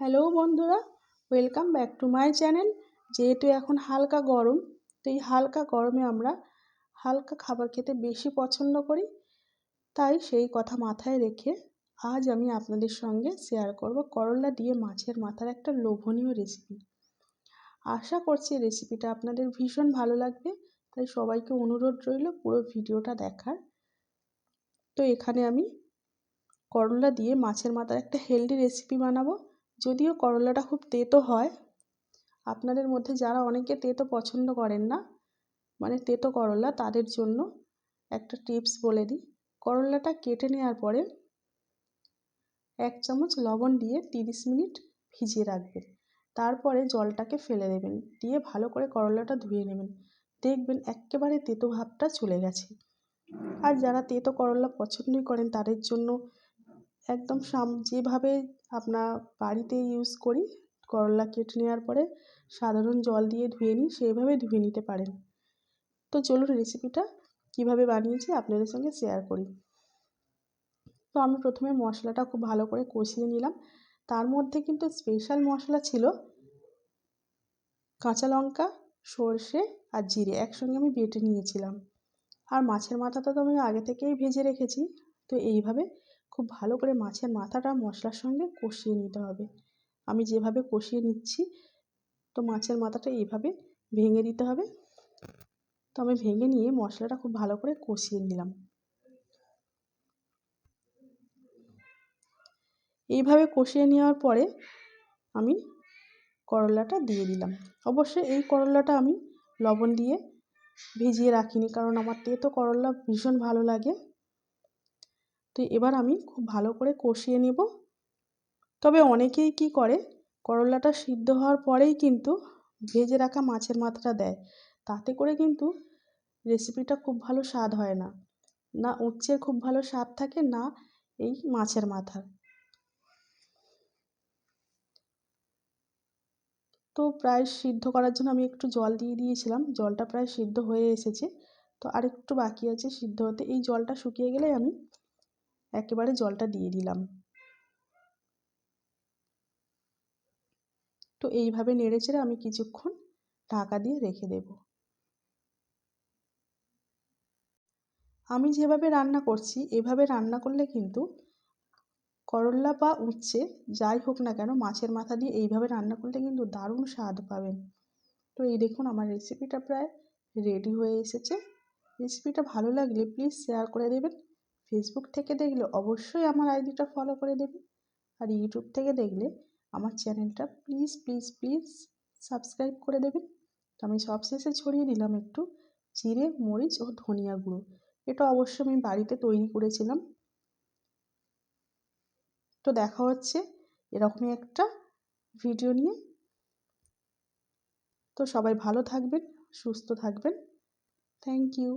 Hello বন্ধুরা welcome back to my channel যেহেতু এখন হালকা গরম, তো এই হালকা গরমে আমরা হালকা খাবার খেতে বেশি পছন্দ করি। তাই সেই কথা মাথায় রেখে আজ আমি আপনাদের সঙ্গে শেয়ার করব করলা দিয়ে মাছের মাথার একটা লোভনীয় রেসিপি আশা করছি রেসিপিটা আপনাদের ভীষণ ভালো লাগবে, তাই সবাইকে অনুরোধ রইল পুরো ভিডিওটা দেখার। তো এখানে আমি করলা দিয়ে মাছের মাথার একটা হেলদি রেসিপি বানাবো। যদিও করলাটা খুব তেতো হয়, আপনাদের মধ্যে যারা অনেকে তেতো পছন্দ করেন না মানে তেতো করলা, তাদের জন্য একটা টিপস বলে দিই। করলাটা কেটে নেওয়ার পরে এক চামচ লবণ দিয়ে তিরিশ মিনিট ভিজিয়ে রাখবেন। তারপরে জলটাকে ফেলে দেবেন, দিয়ে ভালো করে করলাটা ধুয়ে নেবেন। দেখবেন একেবারে তেতো ভাবটা চলে গেছে। আর যারা তেতো করলা পছন্দই করেন, তাদের জন্য একদম সাম, যেভাবে আপনার বাড়িতে ইউজ করি, করলা কেটে নেওয়ার পরে সাধারণ জল দিয়ে ধুয়ে নিই সেইভাবে ধুয়ে নিতে পারেন। তো চলুন রেসিপিটা কীভাবে বানিয়েছি আপনাদের সঙ্গে শেয়ার করি। তো আমি প্রথমে মশলাটা খুব ভালো করে কষিয়ে নিলাম। তার মধ্যে কিন্তু স্পেশাল মশলা ছিল কাঁচা লঙ্কা, সর্ষে আর জিরে একসঙ্গে আমি বেটে নিয়েছিলাম। আর মাছের মাথাটা তো আমি আগে থেকেই ভেজে রেখেছি, তো এইভাবে খুব ভালো করে মাছের মাথাটা মশলার সঙ্গে কষিয়ে নিতে হবে। আমি যেভাবে কষিয়ে নিচ্ছি, তো মাছের মাথাটা এইভাবে ভেঙে দিতে হবে। তো আমি ভেঙে নিয়ে মশলাটা খুব ভালো করে কষিয়ে নিলাম। এইভাবে কষিয়ে নেওয়ার পরে আমি করলাটা দিয়ে দিলাম। অবশ্যই এই করলাটা আমি লবণ দিয়ে ভিজিয়ে রাখিনি, কারণ আমার তেতো করলা ভীষণ ভালো লাগে। তো এবার আমি খুব ভালো করে কষিয়ে নেব। তবে অনেকেই কি করে, করলাটা সিদ্ধ হওয়ার পরেই কিন্তু ভেজে রাখা মাছের মাথাটা দেয়। তাতে করে কিন্তু রেসিপিটা খুব ভালো স্বাদ হয় না। না উচ্ছের খুব ভালো স্বাদ থাকে, না এই মাছের মাথার। তো প্রায় সিদ্ধ করার জন্য আমি একটু জল দিয়ে দিয়েছিলাম, জলটা প্রায় সিদ্ধ হয়ে এসেছে। তো আরেকটু বাকি আছে সিদ্ধ হতে। এই জলটা শুকিয়ে গেলে আমি একেবারে জলটা দিয়ে দিলাম। তো এইভাবে নেড়ে চেড়ে আমি কিছুক্ষণ ঢাকা দিয়ে রেখে দেব। আমি যেভাবে রান্না করছি, এভাবে রান্না করলে কিন্তু করল্লা বা উচ্ছে যাই হোক না কেন মাছের মাথা দিয়ে এইভাবে রান্না করলে কিন্তু দারুণ স্বাদ পাবেন। তো এই দেখুন আমার রেসিপিটা প্রায় রেডি হয়ে এসেছে। রেসিপিটা ভালো লাগলে প্লিজ শেয়ার করে দেবেন। ফেসবুক থেকে দেখলে অবশ্যই আমার আইডিটা ফলো করে দেবেন আর ইউটিউব থেকে দেখলে আমার চ্যানেলটা প্লিজ প্লিজ প্লিজ সাবস্ক্রাইব করে দেবেন। তো আমি সবশেষে ছড়িয়ে দিলাম একটু জিরে, মরিচ ও ধনিয়া গুঁড়ো। এটা অবশ্য আমি বাড়িতে তৈরি করেছিলাম। তো দেখা হচ্ছে এরকমই একটা ভিডিও নিয়ে। তো সবাই ভালো থাকবেন, সুস্থ থাকবেন। Thank you